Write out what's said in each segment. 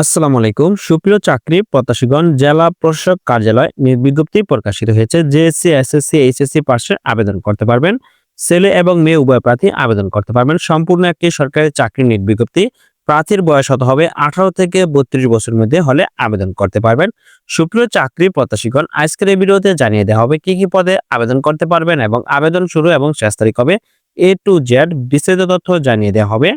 আসসালামু আলাইকুম। সুপ্রিয় চাকরি প্রত্যাশীগণ, জেলা প্রশাসক কার্যালয় বিজ্ঞপ্তি প্রকাশিত হয়েছে জেএসসি এসএসসি এইচএসসি পাশে আবেদন করতে পারবেন। ছেলে এবং মেয়ে উভয় প্রার্থী আবেদন করতে পারবেন। সম্পূর্ণ একটি সরকারি চাকরি নিয়োগ বিজ্ঞপ্তি প্রার্থীর বয়স হতে হবে আঠারো থেকে বত্রিশ বছর মধ্যে হলে আবেদন করতে পারবেন। সুপ্রিয় চাকরি প্রত্যাশীগণ, আজকের এই ভিডিওতে জানিয়ে দেওয়া হবে কি কি পদে আবেদন করতে পারবেন এবং আবেদন শুরু এবং শেষ তারিখ হবে এ টু জেড বিস্তারিত তথ্য জানিয়ে দেওয়া হবে।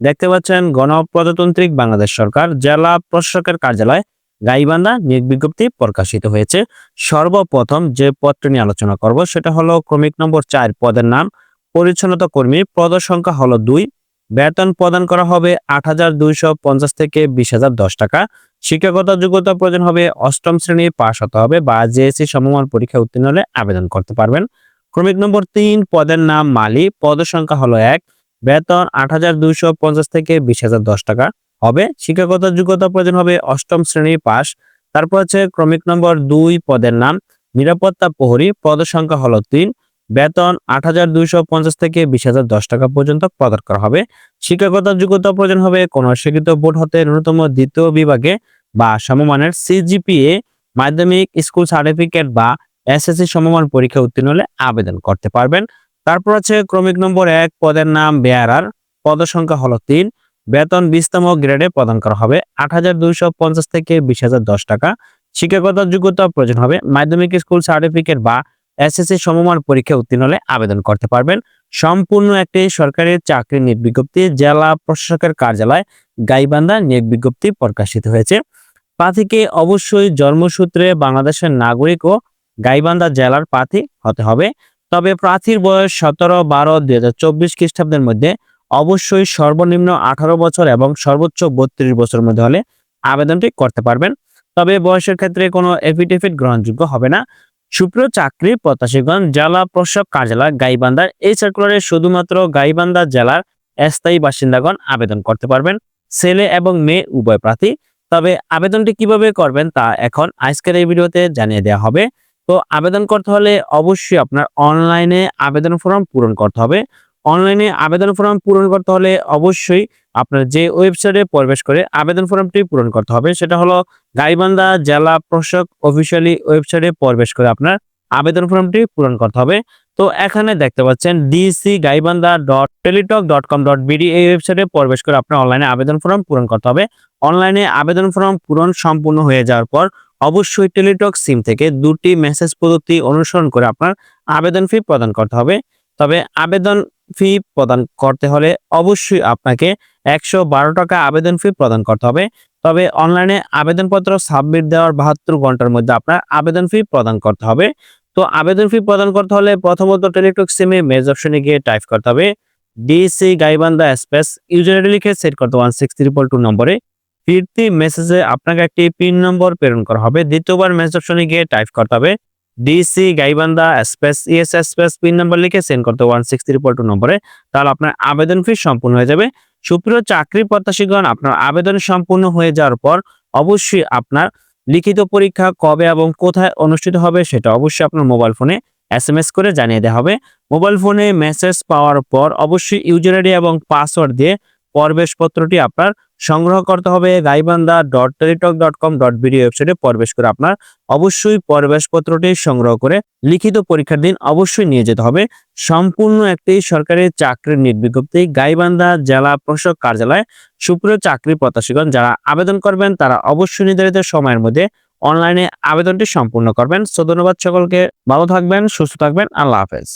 দেখতে পাচ্ছেন, গণপ্রজাতান্ত্রিক বাংলাদেশ সরকার জেলা প্রশাসকের কার্যালয় গাইবান্ধা নিয়োগ বিজ্ঞপ্তি প্রকাশিত হয়েছে। সর্বপ্রথম যে পদটি নিয়ে আলোচনা করব সেটা হলো ক্রমিক নম্বর চার পদের নাম, পরিচ্ছন্নতা কর্মী পদ সংখ্যা হলো দুই, বেতন প্রদান করা হবে আট হাজার দুইশো পঞ্চাশ থেকে বিশ টাকা, শিক্ষাগত যোগ্যতা প্রয়োজন হবে অষ্টম শ্রেণি পাশ হতে হবে বা জেএসসি সমমান পরীক্ষা উত্তীর্ণ হলে আবেদন করতে পারবেন। ক্রমিক নম্বর তিন পদের নাম মালি, পদ সংখ্যা হলো এক বেতন আট হাজার দুইশো পঞ্চাশ থেকে বিশ টাকা। হবে শিক্ষাগত যোগ্যতা প্রয়োজন হবে অষ্টম শ্রেণি পাস। তারপর হচ্ছে ক্রমিক নম্বর দুই পদের নাম, নিরাপত্তা প্রহরী পদ সংখ্যা হলো তিন। বেতন আট হাজার দুইশো পঞ্চাশ থেকে বিশ টাকা পর্যন্ত প্রদান করা হবে। শিক্ষাগত যোগ্যতা প্রয়োজন হবে কোন স্বীকৃত বোর্ড হতে ন্যূনতম দ্বিতীয় বিভাগে বা সমমানের সিজিপিএ, মাধ্যমিক স্কুল সার্টিফিকেট বা এসএসসি সমমান পরীক্ষা উত্তীর্ণ হলে আবেদন করতে পারবেন। তারপর আছে ক্রমিক নম্বর এক, পদের নাম বেয়ারার পদ সংখ্যা হলো তিন। বেতন বিশতম গ্রেডে প্রদান করা হবে। আট হাজার দুইশো পঞ্চাশ থেকে বিশ হাজার টাকা। শিক্ষাগত যোগ্যতা প্রয়োজন হবে। মাধ্যমিক স্কুল সার্টিফিকেট বা এসএসসি সমমান পরীক্ষা উত্তীর্ণ হলে আবেদন করতে পারবেন। সম্পূর্ণ একটি সরকারি চাকরি নিয়োগ বিজ্ঞপ্তি, জেলা প্রশাসকের কার্যালয়, গাইবান্ধা নিয়োগ বিজ্ঞপ্তি প্রকাশিত হয়েছে। প্রার্থীকে অবশ্যই জন্মসূত্রে বাংলাদেশের নাগরিক ও গাইবান্ধা জেলার প্রার্থী হতে হবে। তবে প্রার্থীর বয়স সতেরো, বারো, দুই হাজার চব্বিশ খ্রিস্টাব্দের মধ্যে অবশ্যই সর্বনিম্ন আঠারো বছর এবং সর্বোচ্চ বত্রিশ বছর মধ্যে হলে আবেদনটি করতে পারবেন। তবে বয়সের ক্ষেত্রে কোনো এফিডেভিট গ্রহণযোগ্য হবে না। সুপ্রিয় চাকরি প্রত্যাশীগণ, জেলা প্রশাসক কার্যালয় গাইবান্ধার এই সার্কুলারে শুধুমাত্র গাইবান্ধা জেলার স্থায়ী বাসিন্দাগণ আবেদন করতে পারবেন, ছেলে এবং মেয়ে উভয় প্রার্থী। তবে আবেদনটি কীভাবে করবেন তা এখন আজকের এই ভিডিওতে জানিয়ে দেওয়া হবে। তো আবেদন করতে হলে অবশ্যই আপনার অনলাইনে আবেদন ফর্ম পূরণ করতে হবে। অনলাইনে আবেদন ফর্ম পূরণ করতে হলে অবশ্যই আপনার যে ওয়েবসাইটে প্রবেশ করে আবেদন ফর্মটি পূরণ করতে হবে। সেটা হলো গাইবান্ধা জেলা প্রশাসক অফিসিয়ালি ওয়েবসাইটে প্রবেশ করে আপনার আবেদন ফর্মটি পূরণ করতে হবে। তো এখানে দেখতে পাচ্ছেন DC Gaibandha dot Teletalk dot com dot BD এই ওয়েবসাইটে প্রবেশ করে আপনার অনলাইনে আবেদন ফর্ম পূরণ করতে হবে। অনলাইনে আবেদন ফর্ম পূরণ সম্পূর্ণ হয়ে যাওয়ার পর অবশ্যই টেলিটক সিম থেকে দুটি মেসেজ পদ্ধতি অনুসরণ করে আপনার আবেদন ফি প্রদান করতে হবে। তবে আবেদন ফি প্রদান করতে হলে অবশ্যই আপনাকে একশো বারো টাকা আবেদন ফি প্রদান করতে হবে। তবে অনলাইনে আবেদনপত্র সাবমিট দেওয়ার বাহাত্তর ঘণ্টার মধ্যে আপনার আবেদন ফি প্রদান করতে হবে। তো আবেদন ফি প্রদান করতে হলে প্রথমত টেলিটক সিমে মেজ অপশনে গিয়ে টাইপ করতে হবে। ডিসি গাইবান্ধা স্পেস ইউজার লিখে সেট করতে ওয়ান সিক্স ট্রিপল টু নম্বরে। ফিরতি মেসেজে আপনাকে একটি পিন নম্বর প্রেরণ করা হবে। দ্বিতীয়বার মেসেজ অপশনে গিয়ে টাইপ করতে হবে DC Gaibandha space ES space pin নম্বর লিখে সেন্ড করতে ওয়ান সিক্স ট্রিপল টু নম্বরে। তাহলে আপনার আবেদন ফি সম্পূর্ণ হয়ে যাবে। সুপ্রিয় চাকরি প্রত্যাশীগণ, আপনার আবেদন সম্পূর্ণ হয়ে যাওয়ার পর অবশ্যই আপনার লিখিত পরীক্ষা কবে এবং কোথায় অনুষ্ঠিত হবে সেটা অবশ্যই আপনার মোবাইল ফোনে এস এম এস করে জানিয়ে দেওয়া হবে। মোবাইল ফোনে মেসেজ পাওয়ার পর অবশ্যই ইউজার আইডি এবং পাসওয়ার্ড দিয়ে প্রবেশপত্রটি আপনার সংগ্রহ করতে হবে Gaibandha dot Teletalk dot com dot BD ওয়েবসাইটে প্রবেশ করে আপনার অবশ্যই প্রবেশপত্রটি সংগ্রহ করে লিখিত পরীক্ষার দিন অবশ্যই নিয়ে যেতে হবে। সম্পূর্ণ একটি সরকারি চাকরির নিয়োগ বিজ্ঞপ্তি গাইবান্ধা জেলা প্রশাসক কার্যালয় সুপ্রিয় চাকরি প্রত্যাশীগণ যারা আবেদন করবেন তারা অবশ্যই নির্ধারিত সময়ের মধ্যে অনলাইনে আবেদনটি সম্পূর্ণ করবেন। সো ধন্যবাদ সকলকে, ভালো থাকবেন, সুস্থ থাকবেন, আল্লাহ হাফেজ।